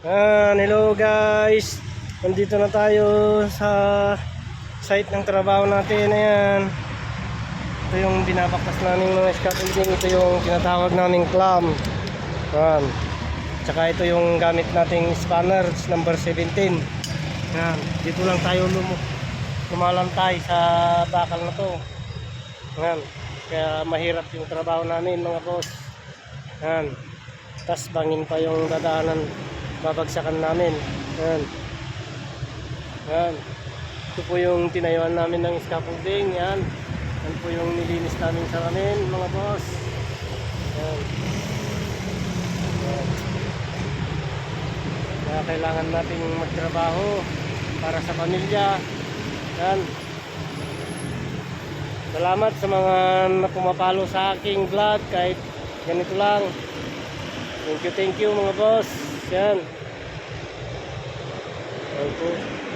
Ah, hello guys. Nandito na tayo sa site ng trabaho natin. Ayan. Ito yung binabaktas namin mga scaffolding. Ito yung tinatawag naming clam. Ayan. Tsaka ito yung gamit nating spanner number 17. Ayan. Dito lang tayo lum lumalantay sa bakal na to. Ayan. Kaya mahirap yung trabaho namin mga boss. Ayan. Tapos bangin pa yung dadaanan babagsakan namin. Ayan. Ayan. Ito po yung tinayuan namin ng scaffolding. Yan. Yan po yung nilinis namin sa amin, mga boss. Ayan. Ayan. Kaya kailangan nating magtrabaho para sa pamilya. Yan. Salamat sa mga pumapalo sa aking vlog kahit ganito lang. Thank you, thank you mga boss. Yan. Ayan po.